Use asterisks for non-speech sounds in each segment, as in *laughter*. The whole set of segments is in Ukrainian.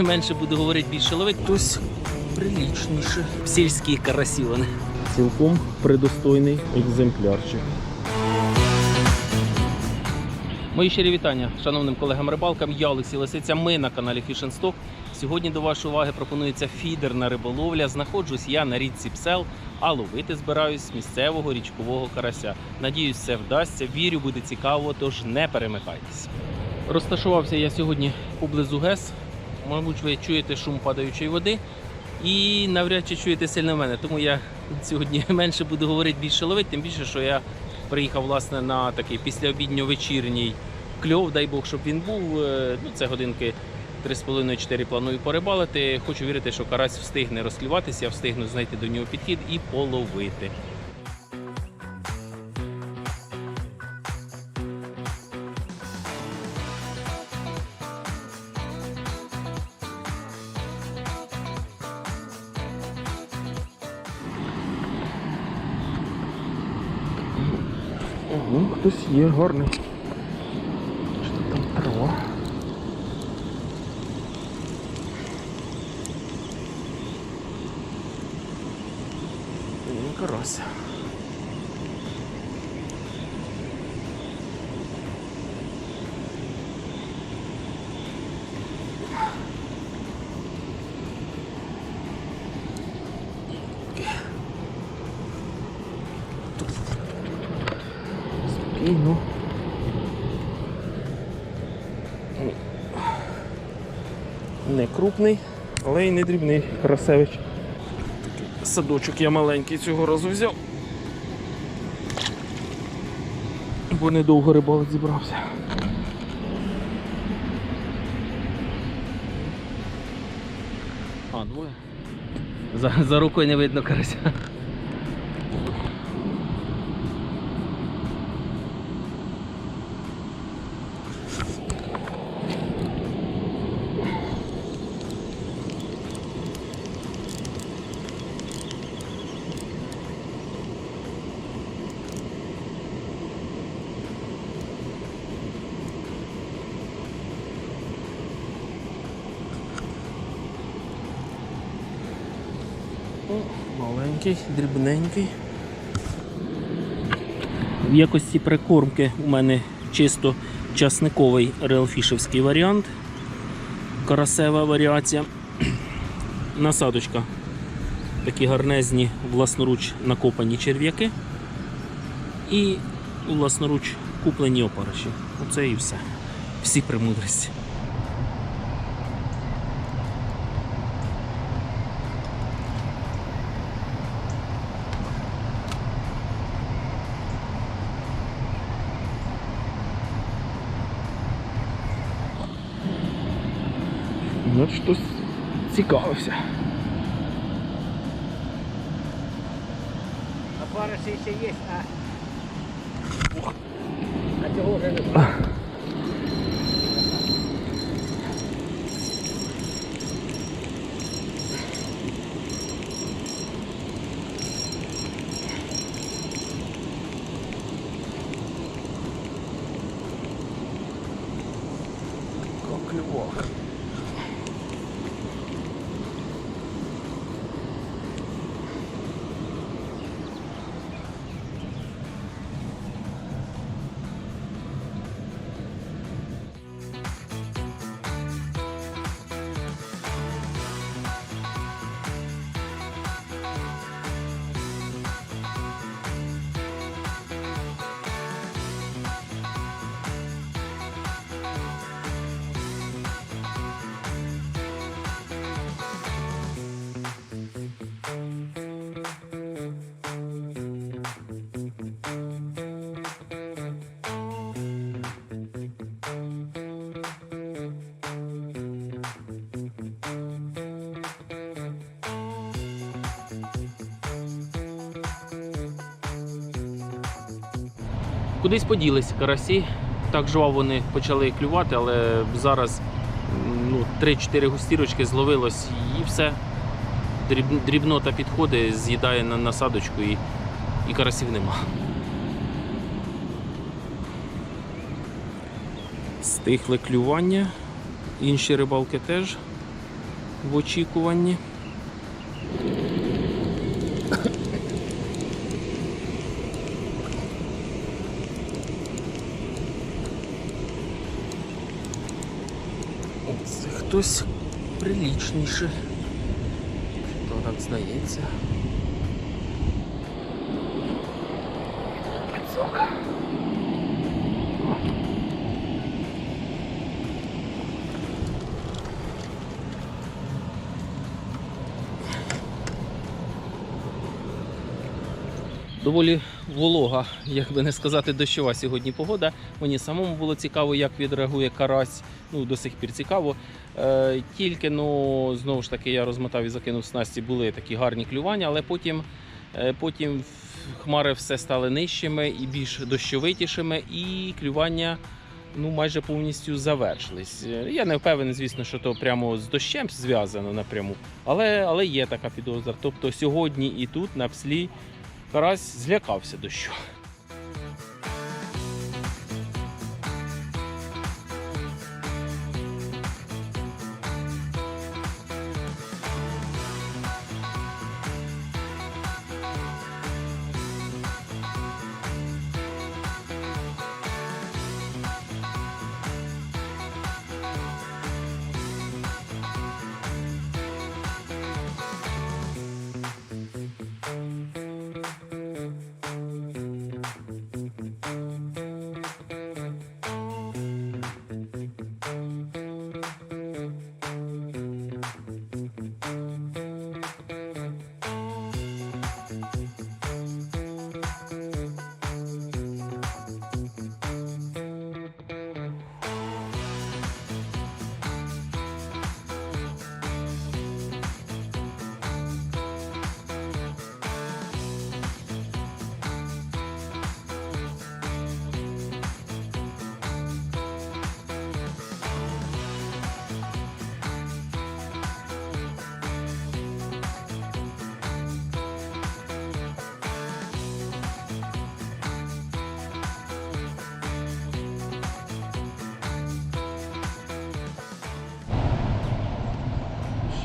Менше буду говорити, більше ловить. Хтось прилічніше. Сільські карасі вони. Цілком предостойний екземплярчик. Мої щирі вітання шановним колегам рибалкам. Я Олексій Лисиця. Ми на каналі Fish and Stock. Сьогодні до вашої уваги пропонується фідерна риболовля. Знаходжусь я на річці Псел, а ловити збираюсь з місцевого річкового карася. Надіюсь, все вдасться. Вірю, буде цікаво, тож не перемикайтесь. Розташувався я сьогодні поблизу ГЕС. Мабуть, ви чуєте шум падаючої води. І навряд чи чуєте сильно мене, тому я сьогодні *laughs* менше буду говорити, більше ловити, тим більше, що я приїхав власне на такий післяобідньо-вечірній кльов, дай Бог, щоб він був. Е, Ну, це годинки 3,5-4 планую порибалити. Хочу вірити, що карась встигне розклюватися, я встигну знайти до нього підхід і половити. Є гарний. Що там трава? Ні, Не крупний, але й не дрібний красевич. Садочок я маленький цього разу взяв. Бо недовго рибалець зібрався. А, двоє. За, за рукою не видно карася. Маленький, дрібненький. В якості прикормки у мене чисто часниковий реалфішевський варіант. Карасева варіація. *clears throat* Насадочка. Такі гарнезні власноруч накопані черв'яки. І власноруч куплені опариші. Оце і все. Всі премудрості. Цікавився. А пара ще є, а. А цього вже немає. Кудись поділись карасі. Так жваво вони почали клювати, але зараз ну, 3-4 густірочки зловилось і все. Дріб- Дрібнота підходить, з'їдає на насадочку і, і карасів нема. Стихле клювання, інші рибалки теж. в очікуванні. Це хтось прилічніше. То так здається. Пацок. Доволі волога, як би не сказати, дощова сьогодні погода. Мені самому було цікаво, як відреагує карась. Ну, до сих пір цікаво. Е, тільки ну, знову ж таки я розмотав і закинув снасті, були такі гарні клювання, але потім, е, потім хмари все стали нижчими і більш дощовитішими, і клювання ну, майже повністю завершились. Я не впевнений, звісно, що то прямо з дощем зв'язано напряму, але, але є така підозра. Тобто сьогодні і тут, на пслі, Карась злякався дощу.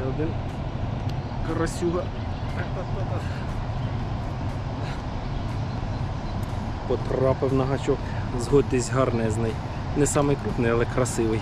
Ще один карасюга. Потрапив на гачок. Згодьтесь гарнезний. Не самий крупний, але красивий.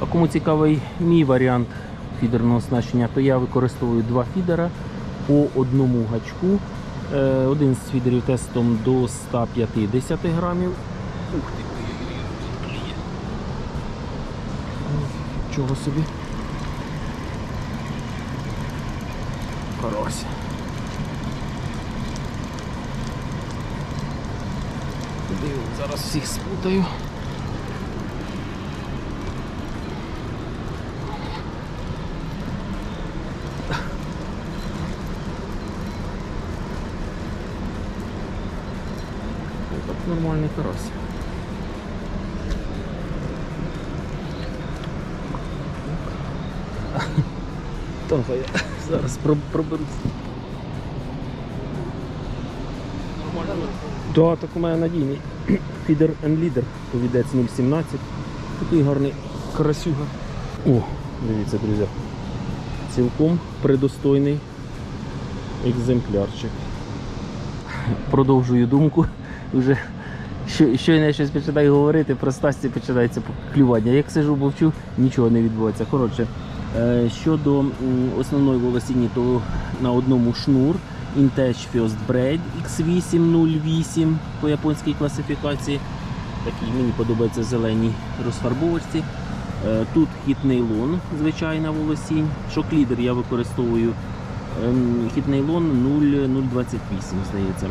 А кому цікавий мій варіант фідерного оснащення, то я використовую два фідера по одному гачку. Е, Один з фідерів тестом до 150 грамів. Ух ти. Чого собі? Карась. Диву, зараз всіх спутаю. Нормальний карась. Тонко я зараз про- проберусь. Да, так у мене надійний. Фідер and Leader, повідець 017. Такий гарний карасюга. О, дивіться, друзі. Цілком предостойний екземплярчик. Продовжую думку. Вже що- щойно я щось починаю говорити, про стасті починається клювання. Як сижу, мовчу, нічого не відбувається. Коротше, е, щодо основної волосіні, то на одному шнур Intech First Braid X808 по японській класифікації. Такий мені подобається зеленій розфарбовочці. Е, Тут хіт нейлон, звичайна волосінь. Шок-лідер я використовую ем, хіт нейлон 0,028, здається.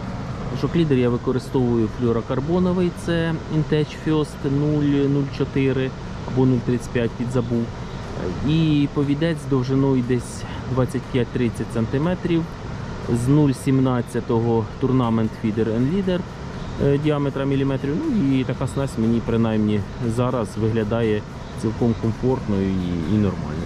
Шок-лідер я використовую флюорокарбоновий, це Intech First 004 або 0,35 підзабув. І повідець довжиною десь 25-30 см з 0,17 Tournament Feeder and Leader е, діаметра міліметрів. Ну і така снасть мені принаймні зараз виглядає цілком комфортною і, і нормально.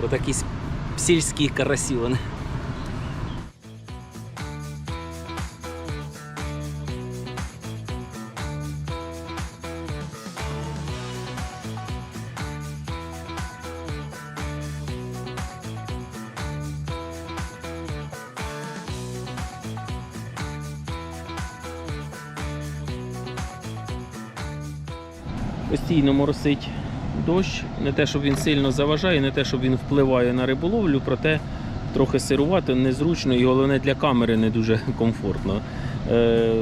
О, о, о, о, о, о, о. Сквідія. Отакі сільські карасі вони. Постійно моросить дощ, не те, щоб він сильно заважає, не те, щоб він впливає на риболовлю, проте трохи сирувати, незручно і головне для камери не дуже *laughs* комфортно. Е,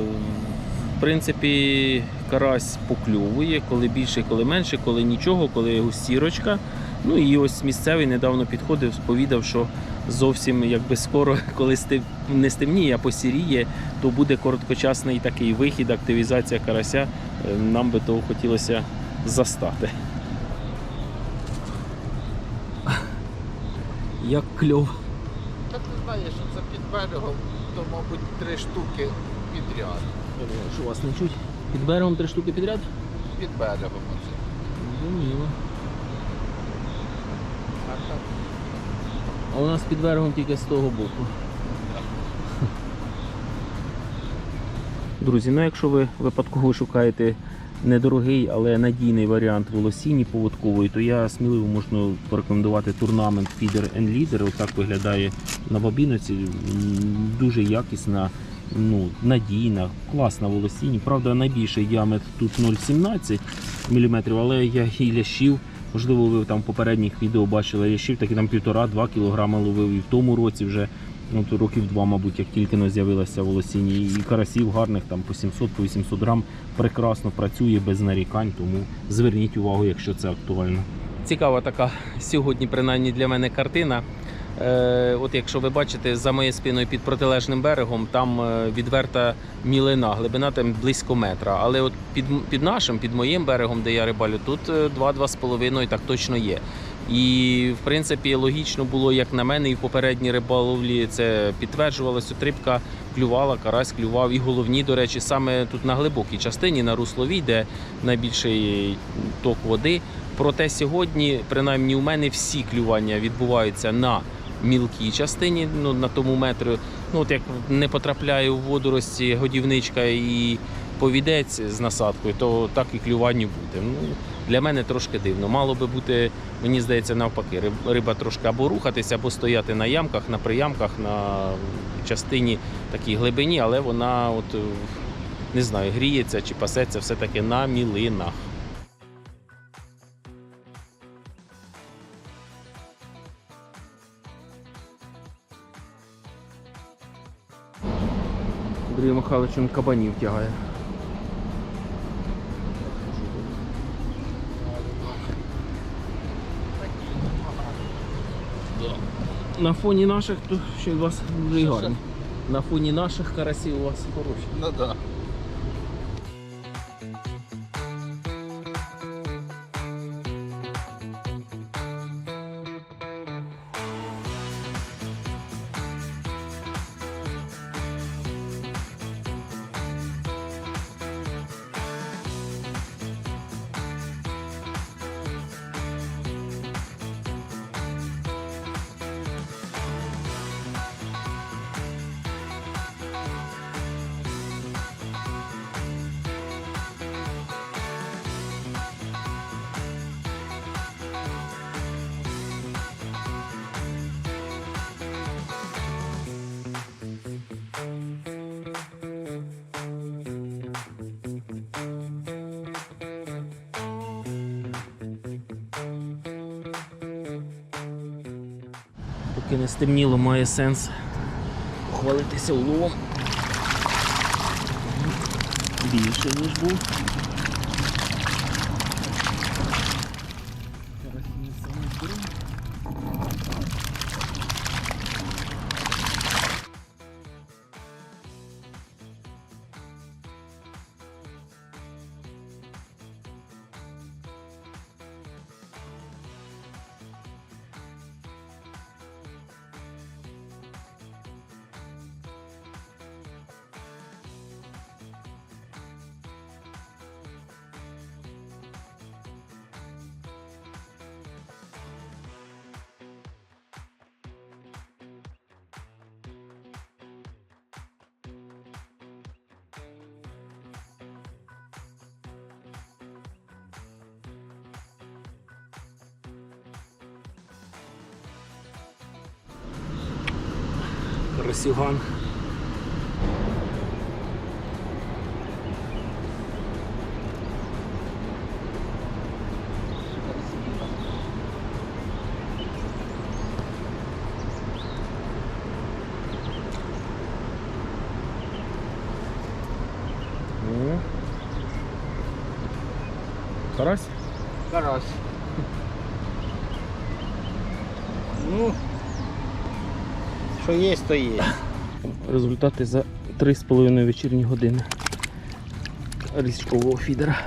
в принципі, карась покльовує, коли більше, коли менше, коли нічого, коли густірочка. Ну і ось місцевий недавно підходив, сповідав, що зовсім якби скоро, *laughs* коли стив, не стемніє, а посіріє, то буде короткочасний такий вихід, активізація карася. Е, Нам би того хотілося застати. Як кльов. Та ти знаєш, що це під берегом, то, мабуть, три штуки підряд. Що вас не чуть? Під берегом три штуки підряд? Під берегом оце. Зрозуміло. А так А у нас під берегом тільки з того боку. Друзі, ну якщо ви випадково шукаєте недорогий, але надійний варіант волосіні поводкової, то я сміливо можу порекомендувати турнамент Feeder and Leader. Отак виглядає на бабіноці. М, Дуже якісна, ну, надійна, класна волосіні. Правда, найбільший діаметр тут 0,17 мм, але я і лящів. Можливо, ви там в попередніх відео бачили лящів, такі там 1,5-2 кг ловив і в тому році вже. Ну, то років два, мабуть, як тільки з'явилася волосіні. І карасів гарних там по 700 по 800 грам прекрасно працює без нарікань, тому зверніть увагу, якщо це актуально. Цікава така сьогодні, принаймні для мене картина. Е, от якщо ви бачите, за моєю спиною під протилежним берегом там е, відверта мілина, глибина там близько метра. Але от під, під нашим, під моїм берегом, де я рибалю, тут е, 2-2,5 так точно є. І в принципі логічно було, як на мене, і в попередній риболовлі це підтверджувалося. От Рибка клювала, карась клював. І головні, до речі, саме тут на глибокій частині, на русловій, де найбільший ток води. Проте сьогодні, принаймні у мене, всі клювання відбуваються на мілкій частині, ну на тому метру. Ну от як не потрапляє у водорості годівничка і повідець з насадкою, то так і клювання буде. Для мене трошки дивно. Мало би бути, мені здається, навпаки, риба трошки або рухатися, або стояти на ямках, на приямках, на частині такій глибині, але вона от е, не знаю, гріється чи пасеться все-таки на мілинах. Андрій Михайлович він кабанів тягає. На фоні наших то ще у вас дуже гарні. На фоні наших карасів у вас хороші. Ну так. Да. Поки не стемніло, має сенс хвалитися уловом. Більше, ніж був. Красюган. Карась? Карась. *laughs* Ну, що є, то є. Результати за 3,5 вечірні години річкового фідера.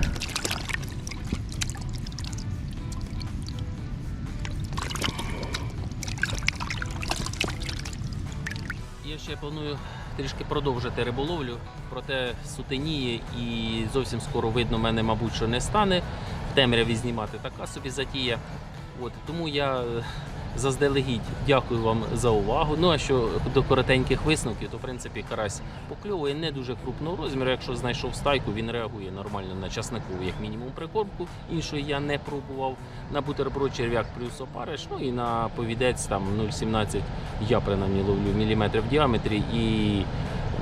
Я ще планую трішки продовжити риболовлю, проте сутеніє і зовсім скоро видно мене, мабуть, що не стане. В темряві знімати така собі затія. От, тому я е, заздалегідь дякую вам за увагу. Ну а що до коротеньких висновків, то в принципі карась покльовує не дуже крупного розміру. Якщо знайшов стайку, він реагує нормально на часникову, як мінімум, прикормку. Іншої я не пробував. На бутерброд черв'як плюс опариш, ну і на повідець там 0,17 я принаймні ловлю міліметрів в діаметрі і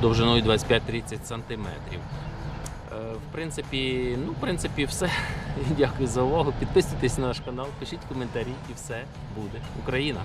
довжиною 25-30 сантиметрів. В принципі, ну, в принципі, все. *laughs* Дякую за увагу. Підписуйтесь на наш канал, пишіть коментарі і все буде Україна.